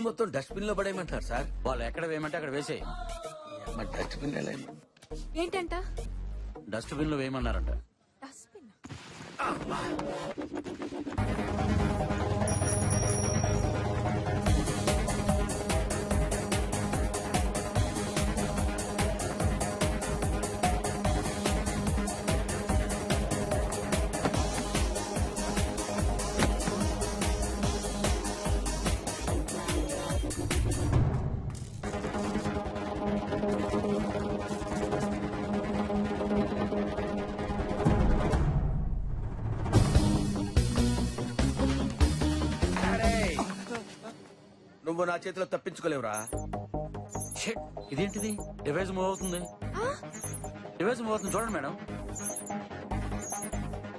మొత్తం డస్ట్బిన్లో పడేయమంటారు సార్. వాళ్ళు ఎక్కడ వేయమంటే అక్కడ వేసేయి. మరి డస్ట్బిన్ ఎలా? ఏంటంట? డస్ట్బిన్లో వేయమన్నారంట. డస్ట్బిన్ నువ్వు నా చేతిలో తప్పించుకోలేవురా. షిట్ ఇదేంటిది? డివైస్ మూవ్ అవుతుంది. డివైస్ మూవ్ అవుతుంది చూడండి మేడం.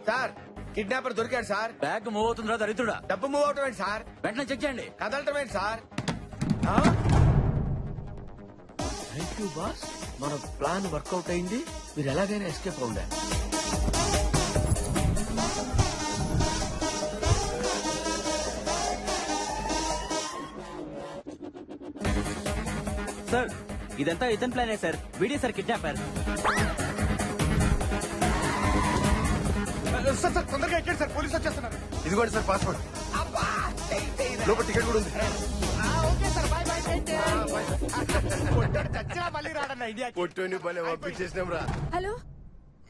సార్ కిడ్నాపర్ దొరికాడు సార్. బ్యాగ్ మూవ్ అవుతుందిరా దరిద్రుడా. డబ్బు మూవ్ అవటం ఏంటి సార్? వెంటనే చెక్ చేయండి. కదలటం ఏంటి సార్? థ్యాంక్ యూ బాస్ మన ప్లాన్ వర్కౌట్ అయింది. మీరు ఎలాగైనా ఎస్కేప్ అవుండారు సార్ ఇదంతా ఇతని ప్లానే sir. Video sir kidnapper. Sir sir తొందరగా ఎక్కండి సార్ పోలీసు వచ్చేస్తున్నారు. ఇదిగోండి సార్ పాస్పోర్ట్. లోపల టికెట్ కూడా ఉంది. మళ్ళీ రాడన్న ఐడియా పొట్టుని భలే పంపించేసినాం రా. హలో?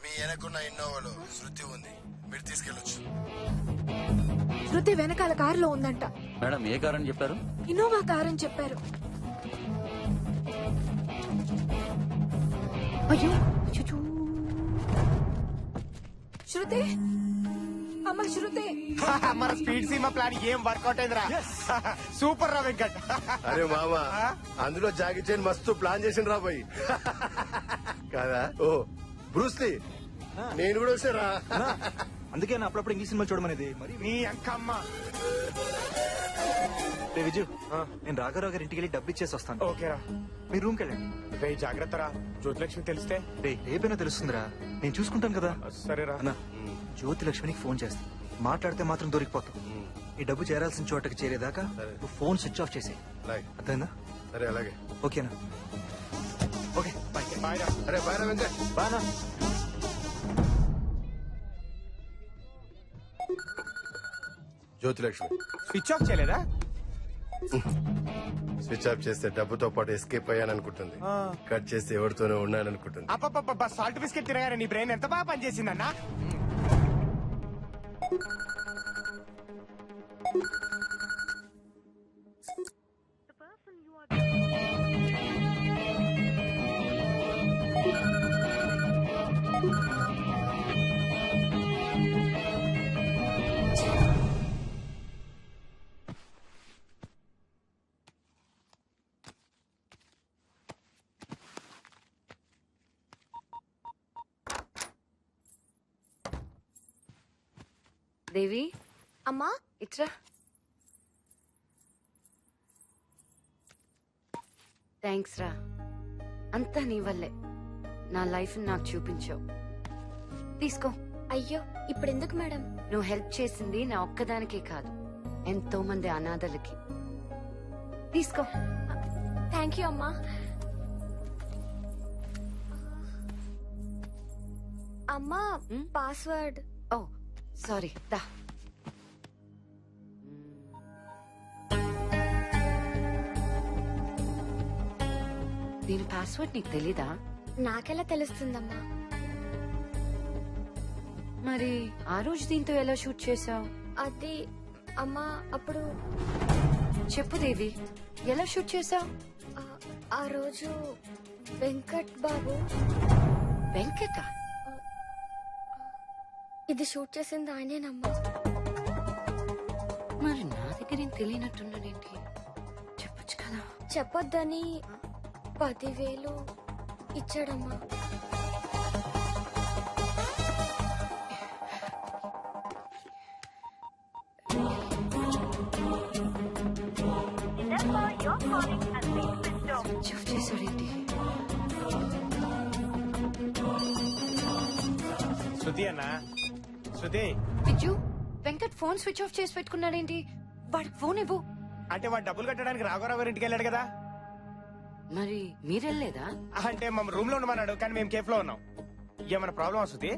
మీ వెనకున్న ఇన్నోవాలో శృతి ఉంది. మీరు తీసుకెళ్ళొచ్చు. శృతి వెనకాల కారులో ఉందంట. మేడం ఏ కారణం చెప్పారు? ఇన్నోవా కార్ అని చెప్పారు. అయ్యో అచ్చచ్చో. శృతి అమ్మ శృతి. మన స్పీడ్ సీమా ప్లాన్ ఏం వర్కౌట్ అయిందిరా? సూపర్ రా వెంకట్. అరే మామ అందులో జాగి చైన్ మస్తు ప్లాన్ చేసిన రా పోయి. కాదా? ఓ బ్రూస్లీ నేను కూడా వచ్చారా అందుకే నా అప్పుడప్పుడు ఇంగ్లీష్ సినిమా చూడమనేది. మరి నీ అంకమ్మ రే విజు నేను రాఘారావు గారి ఇంటికి వెళ్ళి డబ్బు ఇచ్చేసి వస్తాను. ఓకేరా మీ రూమ్కి వెళ్ళండి. రే జాగ్రత్త రా. జ్యోతిలక్ష్మి తెలిస్తే. రే రేపైనా తెలుస్తుందిరా? నేను చూసుకుంటాను కదా. సరేరా అన్న జ్యోతి లక్ష్మికి ఫోన్ చేస్తా. మాట్లాడితే మాత్రం దొరికిపోతావు ఈ డబ్బు చేరాల్సిన చోటకి చేరేదాకా నువ్వు ఫోన్ స్విచ్ ఆఫ్ అలాగే. అర్థమైందా? సరే అలాగే. ఓకేనా? ఓకే బాయ్ బాయ్ రా. అరే బాయ్ రా వెంకట్. బానా జ్యోతిలక్ష్మి. స్విచ్ ఆఫ్ చేయలేదా? స్విచ్ ఆఫ్ చేస్తే డబ్బుతో పాటు ఎస్కేప్ అయ్యాను అనుకుంటుంది కట్ చేస్తే ఎవరితోనో ఉన్నాను అనుకుంటుంది అప్పప్ప సాల్ట్ బిస్కెట్ తినగానే నీ బ్రెయిన్ ఎంత బాగా పనిచేసిందన్నా? దేవి? అమ్మా? ఇట్రా. థ్యాంక్స్ రా. అంతా నీ వల్లే. నా లైఫ్ నాకు చూపించావు. తీసుకో. అయ్యో ఇప్పుడు ఎందుకు మేడం? నువ్వు హెల్ప్ చేసింది నా ఒక్కదానికే కాదు. ఎంతో మంది అనాథలకి. తీసుకో. థ్యాంక్ యూ అమ్మా. అమ్మా? పాస్వర్డ్. ఓ సారీ దా. దీని పాస్వర్డ్ నీకు తెలీదా? నాకెలా తెలుస్తుందమ్మా? మరి ఆ రోజు దీంతో ఎలా షూట్ చేసావు అది అమ్మా అప్పుడు చెప్పు దేవి ఎలా షూట్ చేసావు ఆ- ఆ రోజు వెంకట్ బాబు వెంకట? ఇది షూట్ చేసింది ఆయనేనమ్మా మరి నా దగ్గర ఏం తెలియనట్టున్నాడేంటి చెప్పొచ్చు కదా. చెప్పొద్దని పదివేలు ఇచ్చాడమ్మా. చేశాడేంటి? శృతి అన్నా Shruti. Vijju Venkat phone switch off చేసి పెట్టుకున్నాడేంటి? వాడికి ఫోన్ ఇవ్వు. అంటే వాడు డబ్బులు కట్టడానికి రాఘవరావు గారి ఇంటికి వెళ్ళాడు కదా? మరి మీరెళ్ళలేదా? అంటే మా రూమ్లో ఉండమన్నాడు కానీ మేము కేఫ్లో ఉన్నాం. ఏమైనా ప్రాబ్లం వస్తుంది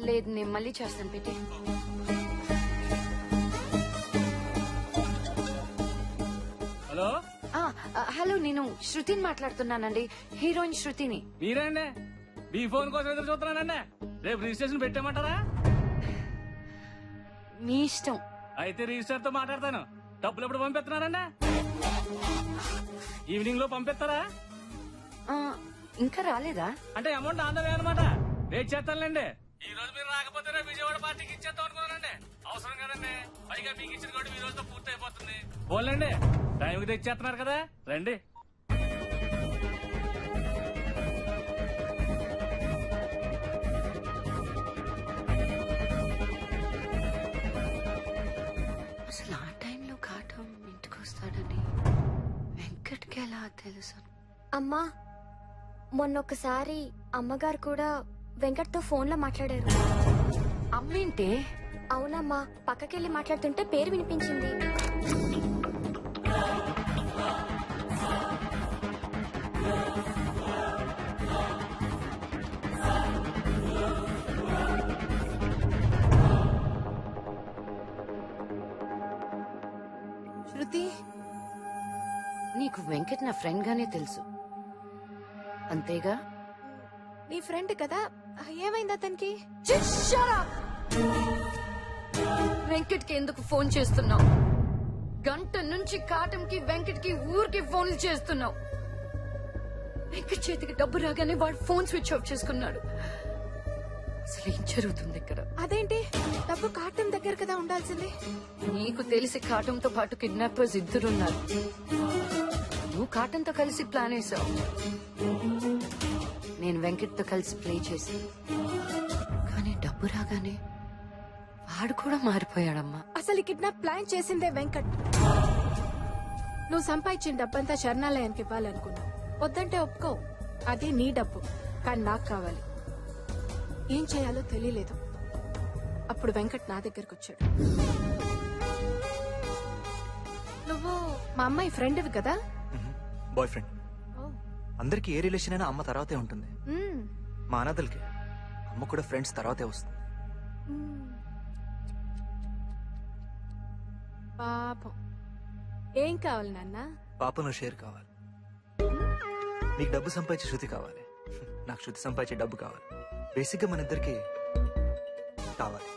లేదు నేను మళ్ళీ చేస్తాను పెట్టి. హలో? హలో నేను శృతిని మాట్లాడుతున్నానండి హీరోయిన్ శృతిని. మీరేండి? మీ ఫోన్ కోసం ఎదురు చూస్తున్నానండి? రేపు రిజిస్ట్రేషన్ పెట్టామంటారా? మీ ఇష్టం. అయితే రిజిస్టర్తో మాట్లాడతాను. డబ్బులు ఎప్పుడు పంపిస్తున్నారండి ఈవినింగ్లో పంపిస్తారా? ఆ, ఇంకా రాలేదా? అంటే అమౌంట్ ఆందవే అనమాట వెయిట్ చేస్తానులేండి. ఈ రోజు మీరు రాకపోతే రేపు విజయవాడ పార్టీకి ఇచ్చేద్దాం అనుకున్నానండి. అవసరం కదండి. పైగా మీకు ఇచ్చిన కూడా ఈ రోజుతో పూర్తి అయిపోతుంది పోలేండి టైంకి తెచ్చేస్తున్నారు కదా. రండి. తెలుసు అమ్మా మొన్నొకసారి అమ్మగారు కూడా వెంకట్తో ఫోన్లో మాట్లాడారు. అమ్మేంటే? అవునమ్మా పక్కకెళ్ళి మాట్లాడుతుంటే పేరు వినిపించింది. శృతి నీకు వెంకట్ నా ఫ్రెండ్ గానే తెలుసు. అంతేగా? నీ ఫ్రెండ్ కదా? ఏమైంది అతనికి? వెంకట్కి ఎందుకు ఫోన్ చేస్తున్నావు? గంట నుంచి కాటంకి వెంకట్కి ఊరికి ఫోన్లు చేస్తున్నావు. వెంకట్ చేతికి డబ్బు రాగానే వాడు ఫోన్ స్విచ్ ఆఫ్ చేసుకున్నాడు. అసలు ఏం జరుగుతుంది ఇక్కడ? అదేంటి? డబ్బు కాటం దగ్గర కదా ఉండాల్సింది. నీకు తెలిసి కాటంతో పాటు కిడ్నాపర్స్ ఇద్దరున్నారు. నువ్వు కాటన్తో కలిసి ప్లాన్ వేసావు. నేను వెంకట్తో కలిసి ప్లే చేసి కానీ డబ్బు రాగానే వాడు కూడా మారిపోయాడమ్మా. అసలు కిడ్నాప్ ప్లాన్ చేసిందే వెంకట్. నువ్వు సంపాదించిన డబ్బంతా శరణాలయానికి ఇవ్వాలనుకున్నావు. వద్దంటే ఒప్పుకో. అది నీ డబ్బు. కానీ నాకు కావాలి. ఏం చేయాలో తెలియలేదు. అప్పుడు వెంకట్ నా దగ్గరకు వచ్చాడు. నువ్వు మా అమ్మాయి ఫ్రెండ్వి కదా? బాయ్ ఫ్రెండ్ అందరికి ఏ రిలేషన్ అయినా అమ్మ తర్వాతే ఉంటుంది. మా అనాథలకి అమ్మ కూడా ఫ్రెండ్స్ తర్వాతే వస్తుంది. పాపం. ఏం కావాలి నాన్న? పాపను షేర్ కావాలి. నీకు డబ్బు సంపాదించే శృతి కావాలి. నాకు శృతి సంపాదించే డబ్బు కావాలి. బేసిక్గా మన ఇద్దరికి కావాలి.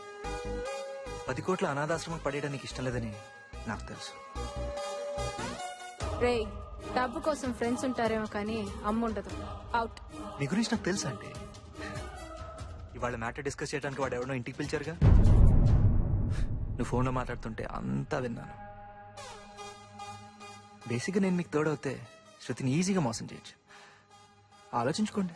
పది కోట్ల అనాథాశ్రమం పడేయడానికి ఇష్టం లేదని నాకు తెలుసు. డబ్బు కోసం ఫ్రెండ్స్ ఉంటారేమో కానీ అమ్మ ఉండదు. అవుట్ నీ గురించి నాకు తెలుసా అండి ఇవాళ మ్యాటర్ డిస్కస్ చేయడానికి వాడు ఎవరినో ఇంటికి పిలిచారుగా? నువ్వు ఫోన్లో మాట్లాడుతుంటే అంతా విన్నాను. బేసిక్గా నేను మీకు తోడవుతే శృతిని ఈజీగా మోసం చేయొచ్చు. ఆలోచించుకోండి.